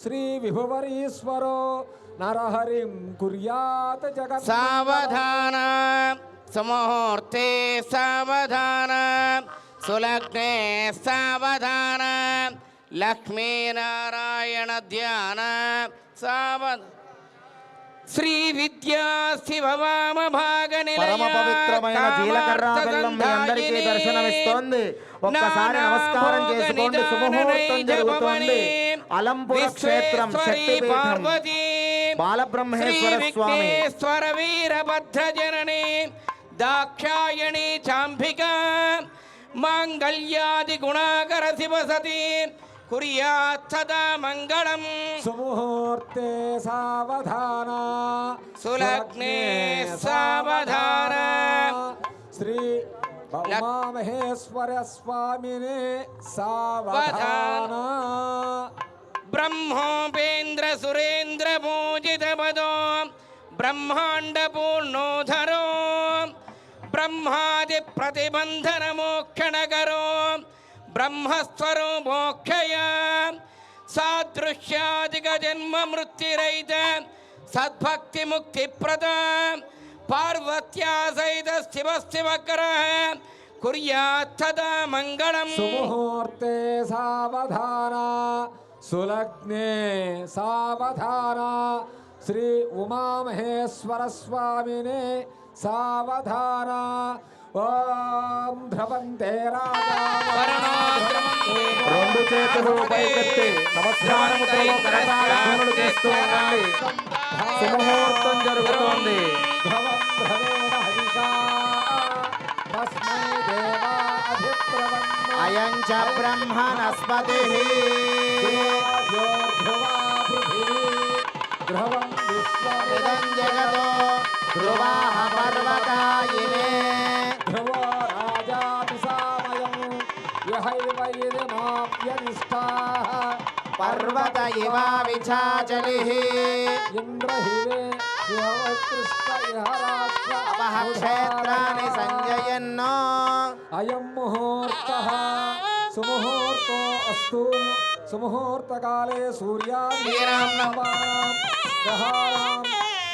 శ్రీ విభువరీశ్వరో నరహరిం కుర్యాత్ జగత్ సావధాన సుముహూర్తే సావధాన సులగ్నే సావధాన లక్ష్మీనారాయణ ధ్యాన సావధ. శ్రీ విద్యా శివవామ భాగ పరమ పవిత్రమైన జీలకర్ర బెల్లం మీ అందరికీ దర్శనమిస్తోంది. ఒక్కసారి నమస్కారం చేసుకోండి శుభముహూర్తం జరుగుతోంది. అలంపుర క్షేత్రం శక్తిపీఠం బాలబ్రహ్మేశ్వర స్వామి వీరభద్ర జనని దాక్షాయణి చాంబిక మాంగళ్యాది గుణాకర శివ సతీ కుర్యాత్ సదా మంగళం సుముహూర్తే సావధాన సులగ్నే సావధాన. శ్రీ ఉమామహేశ్వర స్వామిని సావధాన బ్రహ్మోపేంద్ర సురేంద్ర పూజిత పదో బ్రహ్మాండ పూర్ణోధరో బ్రహ్మాది ప్రతిబంధన మోక్షణకరో బ్రహ్మస్వరో మోక్షయ సాదృశ్యాదిక జన్మ మృత్యురైత సద్భక్తి ముక్తి ప్రద సులగ్నే సావధాన శ్రీ ఉమామహేశ్వర స్వామిని సావధాన ఓం ధ్రువంతే రెండు చేతులు పైకెత్తి నమస్కారముతో చేస్తూ ఉండండి శుభముహూర్తం జరుగుతోంది అయం చ బ్రహ్మణస్పతి ధ్రువా పృథివీ ధ్రువం విశ్వమిదం ఇదం జగతో ధ్రువాః పర్వతాయినే ధ్రువో రాజాపి సామయం యహైవ ఇదమాప్యనిష్టాః పర్వత ఇవ సుముహూర్తో అస్తు సుముహూర్తకాలే సూర్యాం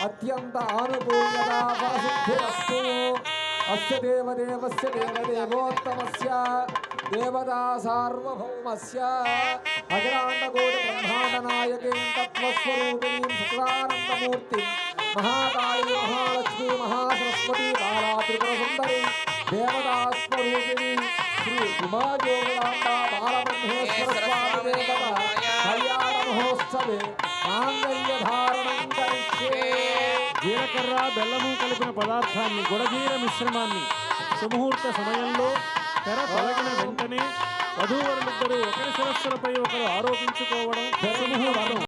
అత్యంత ఆనుకూల్యత ఫలసిద్ధిరస్తు అస్య దేవదేవస్య దేవదేవోత్తమస్య దేవతా సార్వభౌమస్య అఖిలాండకోటి బ్రహ్మాండ నాయకీం తత్వస్వరూపిణీం మహాకాళీ మహాలక్ష్మీ మహాసరస్వతి బాలా త్రిపుర సుందరి దేవతాస్వరూపిణి జీలకర్ర బెల్లము కలిపిన పదార్థాన్ని గుడజీర మిశ్రమాన్ని సుముహూర్త సమయంలో తెర తొలగిన వెంటనే వధూవరులిద్దరూ ఒకరి శిరస్సులపై ఒకరు ఆరోపించుకోవడం సుముహూర్తం.